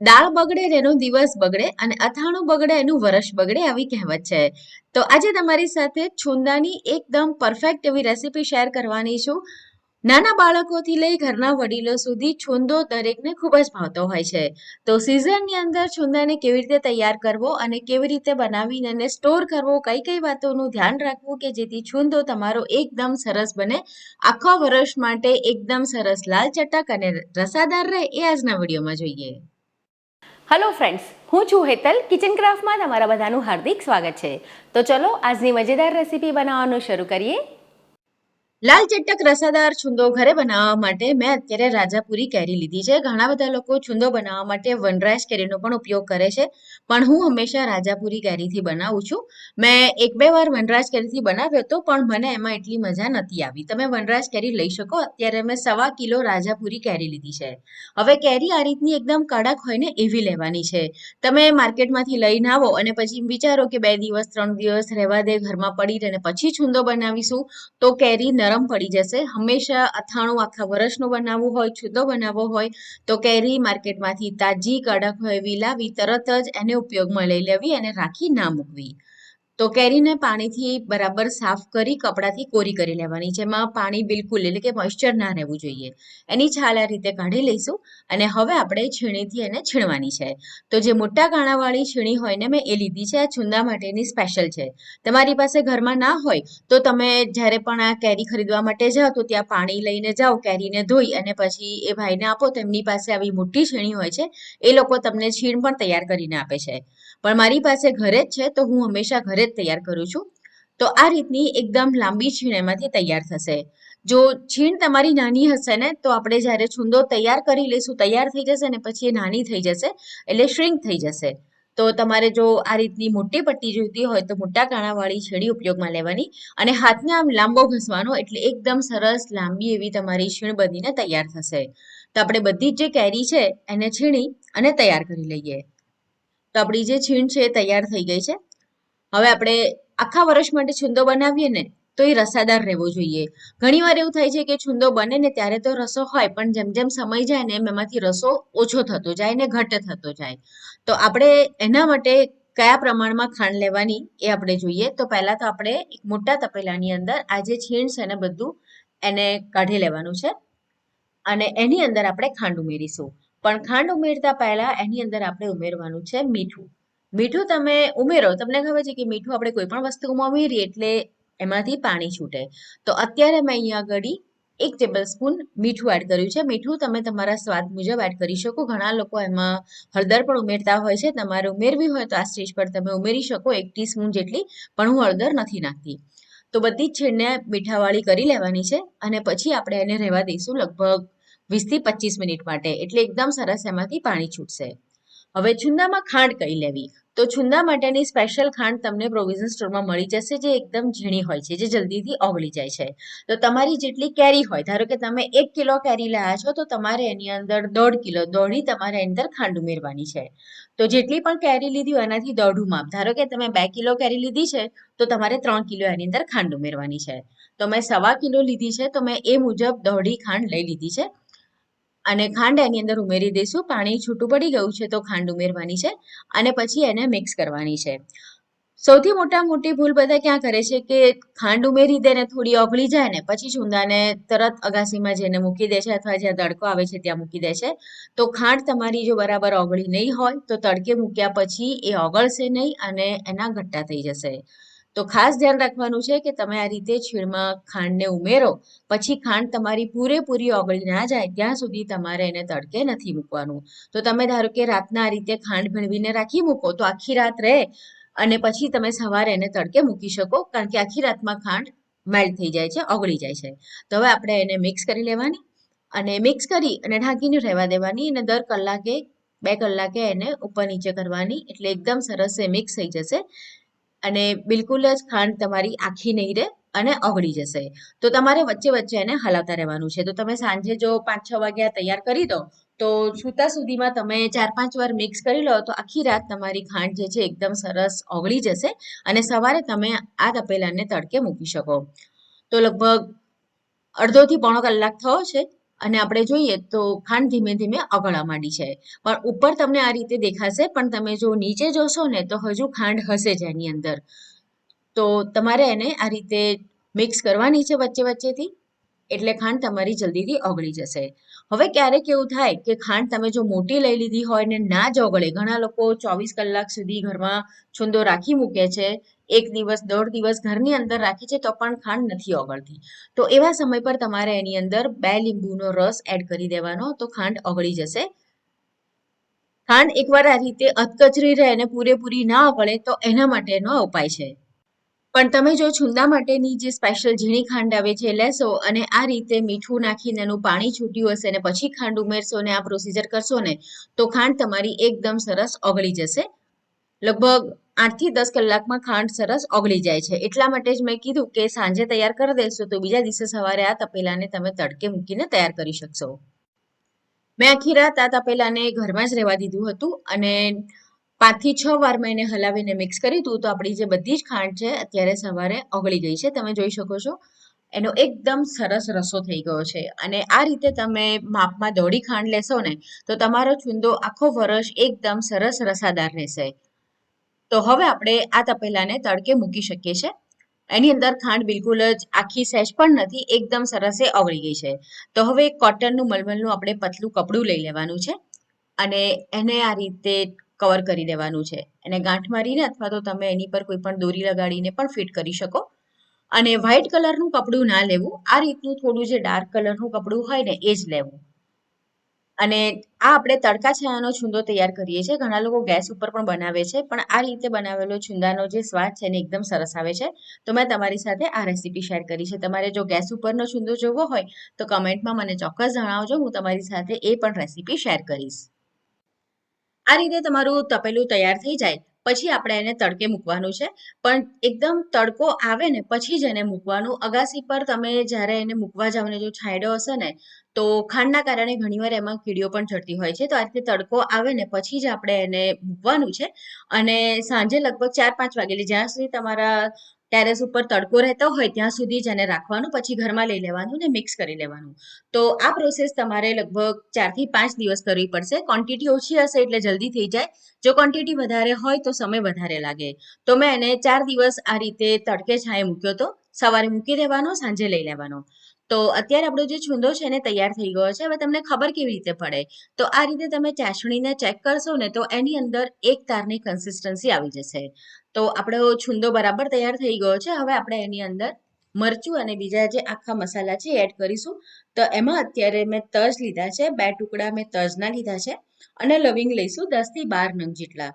દાળ બગડે એનો દિવસ બગડે અને અથાણું બગડે એનું વરસ બગડે આવી કહેવત છે. તો આજે તમારી સાથે છુંદાની એકદમ પરફેક્ટ એવી રેસીપી શેર કરવાની છું. નાના બાળકોથી લઈ ઘરના વડીલો સુધી છુંદો દરેકને ખૂબ જ ભાવતો હોય છે. તો સિઝનની અંદર છુંદાને કેવી રીતે તૈયાર કરવો અને કેવી રીતે બનાવીને એને સ્ટોર કરવો કઈ કઈ વાતોનું ધ્યાન રાખવું કે જેથી છુંદો તમારો એકદમ સરસ બને. આખા વર્ષ માટે એકદમ સરસ લાલ ચટક અને રસાદાર રહે એ આજના વિડીયોમાં જોઈએ. હલો ફ્રેન્ડ્સ હું છું હેતલ. કિચન ક્રાફ્ટમાં તમારા બધાનું હાર્દિક સ્વાગત છે. તો ચલો, આજની મજેદાર રેસીપી બનાવવાનું શરૂ કરીએ. લાલ ચટક રસાદાર છુંદો ઘરે બનાવવા માટે મેં અત્યારે રાજાપુરી કેરી લીધી છે. ઘણા બધા લોકો છુંદો બનાવવા માટે વનરાજ કેરીનો પણ ઉપયોગ કરે છે. પણ હું હંમેશા રાજાપુરી કેરીથી બનાવું છું. મેં એક બે વાર વનરાજ કેરીથી બનાવ્યો હતો, પણ મને એમાં એટલી મજા નથી આવી. તમે વનરાજ કેરી લઈ શકો. અત્યારે મેં સવા કિલો રાજાપુરી કેરી લીધી છે. હવે કેરી આ રીતની એકદમ કડક હોય ને એવી લેવાની છે. તમે માર્કેટમાંથી લઈને આવો અને પછી વિચારો કે બે દિવસ, ત્રણ દિવસ રહેવા દે, ઘરમાં પડી અને પછી છુંદો બનાવીશું, તો કેરી નરમ પડી જશે. હંમેશા અથાણું આખા વર્ષનું બનાવવું હોય, છુદો બનાવવો હોય, તો કેરી માર્કેટમાંથી તાજી કડક હોય એવી લાવી, તરત જ એને ઉપયોગમાં લઈ લેવી અને રાખી ના મૂકવી. તો કેરીને પાણીથી બરાબર સાફ કરી કપડાથી કોરી કરી લેવાની, જેમાં પાણી બિલકુલ એટલે કે મોઇશ્ચર ના રહેવું જોઈએ. એની છાલ આ રીતે કાઢી લઈશું અને હવે આપણે છીણીથી એને છીણવાની છે. તો જે મોટા ગાણાવાળી છીણી હોય ને મેં એ લીધી છે, આ છુંદા માટેની સ્પેશિયલ છે. તમારી પાસે ઘરમાં ના હોય તો તમે જ્યારે પણ આ કેરી ખરીદવા માટે જાઓ તો ત્યાં પાણી લઈને જાઓ, કેરીને ધોઈ અને પછી એ ભાઈને આપો તો એમની પાસે આવી મોટી છીણી હોય છે, એ લોકો તમને છીણ પણ તૈયાર કરીને આપે છે. પણ મારી પાસે ઘરે જ છે, તો હું હંમેશા ઘરે જ તૈયાર કરું છું. તો આ રીતની એકદમ લાંબી છીણ એમાંથી તૈયાર થશે. જો છીણ તમારી નાની હશે ને, તો આપણે જ્યારે છુંદો તૈયાર કરી લઈશું, તૈયાર થઈ જશે ને પછી એ નાની થઈ જશે, એટલે શ્રિંક થઈ જશે. તો તમારે જો આ રીતની મોટી પટ્ટી જોઈતી હોય તો મોટા કાણાવાળી છેડી ઉપયોગમાં લેવાની અને હાથને આમ લાંબો ઘસવાનો એટલે એકદમ સરસ લાંબી એવી તમારી છીણ બનીને તૈયાર થશે. તો આપણે બધી જ જે કેરી છે એને છીણી અને તૈયાર કરી લઈએ. તો આપણી જે છીણ છે એ તૈયાર થઈ ગઈ છે. હવે આપણે આખા વર્ષ માટે છુંદો બનાવીએ ને, તો એ રસાદાર રહેવો જોઈએ. ઘણીવાર એવું થાય છે કે છુંદો બને ને ત્યારે તો રસો હોય, પણ જેમ જેમ સમય જાય ને એમ એમાંથી રસો ઓછો થતો જાય ને ઘટ થતો જાય. તો આપણે એના માટે કયા પ્રમાણમાં ખાંડ લેવાની એ આપણે જોઈએ. તો પહેલા તો આપણે એક મોટા તપેલાની અંદર આ જે છીણ છે ને બધું, એને કાઢી લેવાનું છે. અને એની અંદર આપણે ખાંડ ઉમેરીશું. પણ ખાંડ ઉમેરતા પહેલા એની અંદર આપણે ઉમેરવાનું છે મીઠું. મીઠું તમે ઉમેરો. તમને ખબર છે કે મીઠું આપણે કોઈ પણ વસ્તુમાં ઉમેરીએ એટલે એમાંથી પાણી છૂટે. તો અત્યારે મેં અહીંયા આગળ એક ટેબલ સ્પૂન મીઠું એડ કર્યું છે. મીઠું તમે તમારા સ્વાદ મુજબ એડ કરી શકો. ઘણા લોકો એમાં હળદર પણ ઉમેરતા હોય છે. તમારે ઉમેરવી હોય તો આ સ્ટેજ પર તમે ઉમેરી શકો. એક ટીસ્પૂન જેટલી. પણ હું હળદર નથી નાખતી. તો બધી જ છીણને મીઠાવાળી કરી લેવાની છે અને પછી આપણે એને રહેવા દઈશું લગભગ વીસથી પચીસ મિનિટ માટે. એટલે એકદમ સરસ એમાંથી પાણી છૂટશે. હવે છુંદામાં ખાંડ કઈ લેવી? તો છુંદા માટેની સ્પેશિયલ ખાંડ તમને પ્રોવિઝન સ્ટોરમાં મળી જશે, જે એકદમ ઝીણી હોય છે, જે જલ્દીથી ઓગળી જાય છે. તો તમારી જેટલી કેરી હોય, ધારો કે તમે એક કિલો કેરી લાયા છો, તો તમારે એની અંદર દોઢ કિલો દોઢી તમારે એની અંદર ખાંડ ઉમેરવાની છે. તો જેટલી પણ કેરી લીધી હોય, એનાથી દોઢું માપ. ધારો કે તમે બે કિલો કેરી લીધી છે, તો તમારે ત્રણ કિલો એની અંદર ખાંડ ઉમેરવાની છે. તો મેં સવા કિલો લીધી છે, તો મેં એ મુજબ દોઢી ખાંડ લઈ લીધી છે. અને ખાંડ એની અંદર ઉમેરી દઈશું. પાણી છૂટું પડી ગયું છે તો ખાંડ ઉમેરવાની છે અને પછી એને મિક્સ કરવાની છે. સૌથી મોટા મોટી ભૂલ બધા ક્યાં કરે છે કે ખાંડ ઉમેરી દે ને થોડી ઓગળી જાય ને પછી છુંદાને તરત અગાસીમાં જઈને મૂકી દે છે અથવા જ્યાં તડકો આવે છે ત્યાં મૂકી દે છે. તો ખાંડ તમારી જો બરાબર ઓગળી નહીં હોય તો તડકે મૂક્યા પછી એ ઓગળશે નહીં અને એના ઘટ્ટા થઈ જશે. તો ખાસ ધ્યાન રાખવાનું છે કે તમે આ રીતે છીણમાં ખાંડને ઉમેરો. પછી ખાંડ તમારી પૂરેપૂરી ઓગળી ના જાય ત્યાં સુધી તમારે એને તડકે નથી મૂકવાનું. તો તમે ધારો કે રાતના આ રીતે ખાંડ ભેળવીને રાખી મૂકો તો આખી રાત રહે અને પછી તમે સવારે એને તડકે મૂકી શકો કારણ કે આખી રાતમાં ખાંડ મેલ્ટ થઈ જાય છે, ઓગળી જાય છે. તો હવે આપણે એને મિક્સ કરી લેવાની અને મિક્સ કરી અને ઢાંકીને રહેવા દેવાની અને દર કલાકે, બે કલાકે એને ઉપર નીચે કરવાની એટલે એકદમ સરસ એ મિક્સ થઈ જશે. અને બિલકુલ જ ખાંડ તમારી આખી નહીં રહે અને ઓગળી જશે. તો તમારે વચ્ચે વચ્ચે એને હલાવતા રહેવાનું છે. તો તમે સાંજે જો પાંચ છ વાગ્યા તૈયાર કરી દો, તો સૂતા સુધીમાં તમે ચાર પાંચ વાર મિક્સ કરી લો, તો આખી રાત તમારી ખાંડ જે છે એકદમ સરસ ઓગળી જશે અને સવારે તમે આ તપેલાને તડકે મૂકી શકો. તો લગભગ અડધોથી પોણો કલાક થયો છે. અને આપણે જોઈએ તો ખાંડ ધીમે ધીમે ઓગળવા માંડી છે. પણ ઉપર તમને આ રીતે દેખાશે, પણ તમે જો નીચે જોશો ને, તો હજુ ખાંડ હશે જ એની અંદર. તો તમારે એને આ રીતે મિક્સ કરવાની છે વચ્ચે વચ્ચેથી, એટલે ખાંડ તમારી જલ્દીથી ઓગળી જશે. હવે ક્યારેક એવું થાય કે ખાંડ તમે જો મોટી લઈ લીધી હોય ને ના જ ઓગળે. ઘણા લોકો ચોવીસ કલાક સુધી ઘરમાં છુંદો રાખી મૂકે છે એક દિવસ, દોઢ દિવસ ઘરની અંદર રાખી છે, તો પણ ખાંડ નથી ઓગળતી. તો એવા સમય પર તમારે એની અંદર બે લીંબુનો રસ એડ કરી દેવાનો, તો ખાંડ ઓગળી જશે. ખાંડ એકવાર આ રીતે અધકચરી રહે અને પૂરેપૂરી ના ઓગળે, તો એના માટેનો ઉપાય છે. પણ તમે જો છુંદા માટેની જે સ્પેશિયલ ઝીણી ખાંડ આવે છે, લેશો અને આ રીતે મીઠું નાખીને એનું પાણી છૂટ્યું હશે અને પછી ખાંડ ઉમેરશો ને આ પ્રોસીજર કરશો ને, તો ખાંડ તમારી એકદમ સરસ ઓગળી જશે. લગભગ આઠથી દસ કલાકમાં ખાંડ સરસ ઓગળી જાય છે. એટલા માટે જ મેં કીધું કે સાંજે તૈયાર કરી દેશો તો બીજા દિવસે સવારે આ તપેલાને તમે તડકે મૂકીને તૈયાર કરી શકશો. મેં આખી રાત આ તપેલાને ઘરમાં જ રહેવા દીધું હતું અને પાંચથી છ વાર મેં એને હલાવીને મિક્સ કર્યું હતું તો આપણી જે બધી જ ખાંડ છે અત્યારે સવારે ઓગળી ગઈ છે. તમે જોઈ શકો છો, એનો એકદમ સરસ રસો થઈ ગયો છે. અને આ રીતે તમે માપમાં દોડી ખાંડ લેશો ને, તો તમારો છુંદો આખો વર્ષ એકદમ સરસ રસાદાર રહેશે. તો હવે આપણે આ તપેલાને તડકે મૂકી શકીએ છીએ. એની અંદર ખાંડ બિલકુલ જ આખી સહેજ પણ નથી, એકદમ સરસ એ ઓગળી ગઈ છે. તો હવે કોટનનું મલમલનું આપણે પતલું કપડું લઈ લેવાનું છે અને એને આ રીતે કવર કરી દેવાનું છે. એને ગાંઠ મારીને અથવા તો તમે એની પર કોઈ પણ દોરી લગાડીને પણ ફિટ કરી શકો. અને વ્હાઇટ કલરનું કપડું ના લેવું, આ રીતનું થોડું જે ડાર્ક કલરનું કપડું હોય ને એ જ લેવું. અને આ આપણે તડકા છાયાનો છુંદો તૈયાર કરીએ છીએ. ઘણા લોકો ગેસ ઉપર પણ બનાવે છે, પણ આ રીતે બનાવેલો છુંદાનો જે સ્વાદ છે એને એકદમ સરસ આવે છે. તો મેં તમારી સાથે આ રેસીપી શેર કરી છે. તમારે જો ગેસ ઉપરનો છુંદો જોવો હોય, તો કમેન્ટમાં મને ચોક્કસ જણાવજો. હું તમારી સાથે એ પણ રેસીપી શેર કરીશ. આ રીતે તમારું તપેલું તૈયાર થઈ જાય. પછી આપણે એને તડકે મૂકવાનું છે. પણ એકદમ તડકો આવે ને પછી જ એને મૂકવાનું. અગાસી પર તમે જ્યારે એને મૂકવા જાવ ને જો છાંયડો હશે ને, તો ખાંડના કારણે ઘણીવાર એમાં કીડીઓ પણ ચડતી હોય છે. તો આ રીતે તડકો આવે ને પછી જ આપણે એને મૂકવાનું છે. અને સાંજે લગભગ ચાર પાંચ વાગે એટલે જ્યાં સુધી તમારા ટેરેસ ઉપર તડકો રહેતો હોય ત્યાં સુધી જ એને રાખવાનું, પછી ઘરમાં લઈ લેવાનું ને મિક્સ કરી લેવાનું. તો આ પ્રોસેસ તમારે લગભગ ચારથી પાંચ દિવસ કરવી પડશે. ક્વોન્ટિટી ઓછી હશે એટલે જલ્દી થઈ જાય. જો ક્વોન્ટિટી વધારે હોય તો સમય વધારે લાગે. તો મેં એને ચાર દિવસ આ રીતે તડકે છાંએ મૂક્યો તો, સવારે મૂકી દેવાનો, સાંજે લઈ લેવાનો. તો અત્યારે આપણો જે છુંદો છે એને તૈયાર થઈ ગયો છે. હવે તમને ખબર કેવી રીતે પડે? તો આ રીતે તમે ચાસણીને ચેક કરશો ને તો એની અંદર એક તારની કન્સિસ્ટન્સી આવી જશે. તો આપણો છુંદો બરાબર તૈયાર થઈ ગયો છે. હવે આપણે એની અંદર મરચું અને બીજા જે આખા મસાલા છે એડ કરીશું. તો એમાં અત્યારે મેં તજ લીધા છે. બે ટુકડા મેં તજના લીધા છે. અને લવિંગ લઈશું દસથી બાર નંગ જેટલા.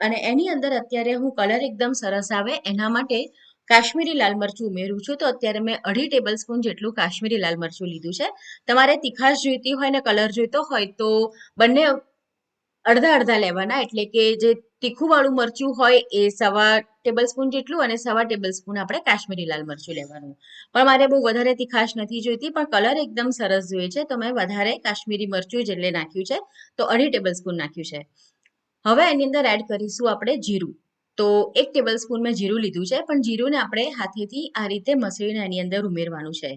અને એની અંદર અત્યારે હું કલર એકદમ સરસ આવે. એના માટે કાશ્મીરી લાલ મરચું ઉમેરું છું, તો અત્યારે મેં અઢી ટેબલ સ્પૂન જેટલું કાશ્મીરી લાલ મરચું લીધું છે. તમારે તીખાશ જોઈતી હોય ને કલર જોઈતો હોય તો બંને અડધા અડધા લેવાના, એટલે કે જે તીખું વાળું મરચું હોય એ સવા ટેબલ સ્પૂન જેટલું અને સવા ટેબલ સ્પૂન આપણે કાશ્મીરી લાલ મરચું લેવાનું. પણ મારે બહુ વધારે તીખાશ નથી જોઈતી, પણ કલર એકદમ સરસ જોઈએ છે, તો મેં વધારે કાશ્મીરી મરચું જ એટલે નાખ્યું છે, તો અઢી ટેબલ સ્પૂન નાખ્યું છે. હવે એની અંદર એડ કરીશું આપણે જીરું. તો એક ટેબલ સ્પૂન મેં જીરું લીધું છે, પણ જીરુંને આપણે હાથેથી આ રીતે મસળીને એની અંદર ઉમેરવાનું છે.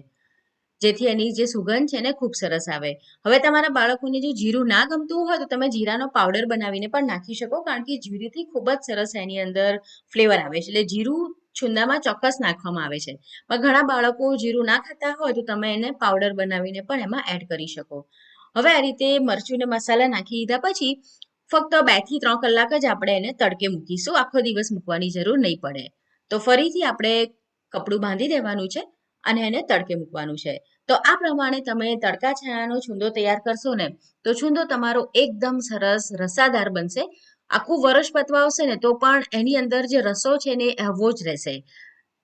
જેથી એની જે સુગંધ છે ને ખૂબ સરસ આવે. હવે તમારા બાળકોને જો જીરું ના ગમતું હોય તો તમે જીરાનો પાવડર બનાવીને પણ નાખી શકો, કારણ કે જીરુંથી ખૂબ જ સરસ એની અંદર ફ્લેવર આવે છે. એટલે જીરું છુંદામાં ચોક્કસ નાખવામાં આવે છે. પણ ઘણા બાળકો જીરું ના ખાતા હોય તો તમે એને પાવડર બનાવીને પણ એમાં એડ કરી શકો. હવે આ રીતે મરચું ને મસાલા નાખી દીધા પછી ફક્ત બેથી ત્રણ કલાક જ આપણે એને તડકે મૂકીશું. આખો દિવસ મૂકવાની જરૂર નહીં પડે. તો ફરીથી આપણે કપડું બાંધી દેવાનું છે અને એને તડકે મૂકવાનું છે. તો આ પ્રમાણે તમે તડકા છાયાનો છુંદો તૈયાર કરશો ને, તો છુંદો તમારો એકદમ સરસ રસાદાર બનશે. આખું વરસ પતવા આવશે ને, તો પણ એની અંદર જે રસો છે ને હવો જ રહેશે.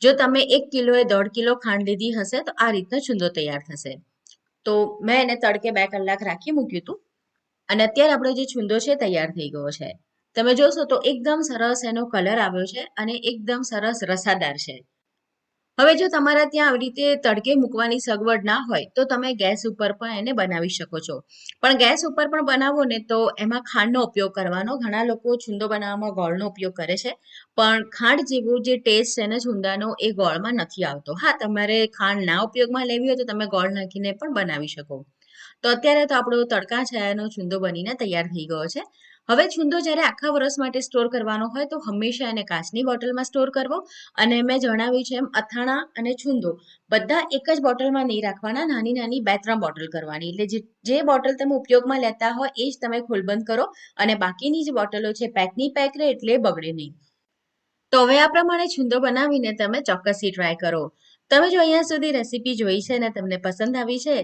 જો તમે એક કિલોએ દોઢ કિલો ખાંડ લીધી હશે, તો આ રીતનો છુંદો તૈયાર થશે. તો મેં એને તડકે બે કલાક રાખી મૂક્યું હતું. અને અત્યારે આપણો જે છુંદો છે તૈયાર થઈ ગયો છે. તમે જોશો તો એકદમ સરસ એનો કલર આવ્યો છે અને એકદમ સરસ રસાદાર છે. હવે જો તમારા ત્યાં આવી રીતે તડકે મૂકવાની સગવડ ના હોય તો તમે ગેસ ઉપર પણ એને બનાવી શકો છો. પણ ગેસ ઉપર પણ બનાવો ને તો એમાં ખાંડનો ઉપયોગ કરવાનો. ઘણા લોકો છુંદો બનાવવામાં ગોળનો ઉપયોગ કરે છે. પણ ખાંડ જેવો જે ટેસ્ટ છે ને છુંદાનો એ ગોળમાં નથી આવતો. હા, તમારે ખાંડ ના ઉપયોગમાં લેવી હોય તો તમે ગોળ નાખીને પણ બનાવી શકો. તો અત્યારે તો આપણો તડકા છાયાનો છુંદો બનીને તૈયાર થઈ ગયો છે. હવે છુંદો જ્યારે આખા વર્ષ માટે સ્ટોર કરવાનો હોય તો હંમેશા એને કાચની બોટલમાં સ્ટોર કરવો અને મેં જણાવ્યું છે એમ અથાણા અને છુંદો બધા એક જ બોટલમાં નહીં રાખવાના, નાની નાની બે ત્રણ બોટલ કરવાની. એટલે જે જે બોટલ તમે ઉપયોગમાં લેતા હોય એ જ તમે ખોલબંધ કરો અને બાકીની જે બોટલો છે પેકની પેક રહે એટલે બગડે નહીં. તો હવે આ પ્રમાણે છુંદો બનાવીને તમે ચોક્કસથી ટ્રાય કરો. તમે જો અહીંયા સુધી રેસીપી જોઈ છે અને તમને પસંદ આવી છે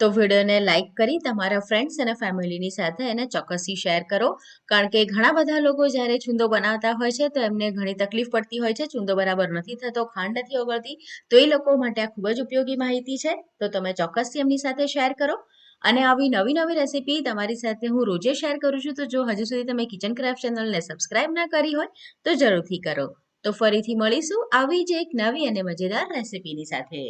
તો વિડીયોને લાઈક કરી તમારા ફ્રેન્ડ્સ અને ફેમિલીની સાથે એને ચોક્કસથી શેર કરો. કારણ કે ઘણા બધા લોકો જ્યારે છુંદો બનાવતા હોય છે તો એમને ઘણી તકલીફ પડતી હોય છે. છુંદો બરાબર નથી થતો, ખાંડ નથી ઓગળતી, તો એ લોકો માટે આ ખૂબ જ ઉપયોગી માહિતી છે. તો તમે ચોક્કસથી એમની સાથે શેર કરો. અને આવી નવી નવી રેસીપી તમારી સાથે હું રોજે શેર કરું છું, તો જો હજુ સુધી તમે કિચન ક્રાફ્ટ ચેનલને સબસ્ક્રાઇબ ના કરી હોય, તો જરૂરથી કરો. તો ફરીથી મળીશું આવી જ એક નવી અને મજેદાર રેસીપીની સાથે.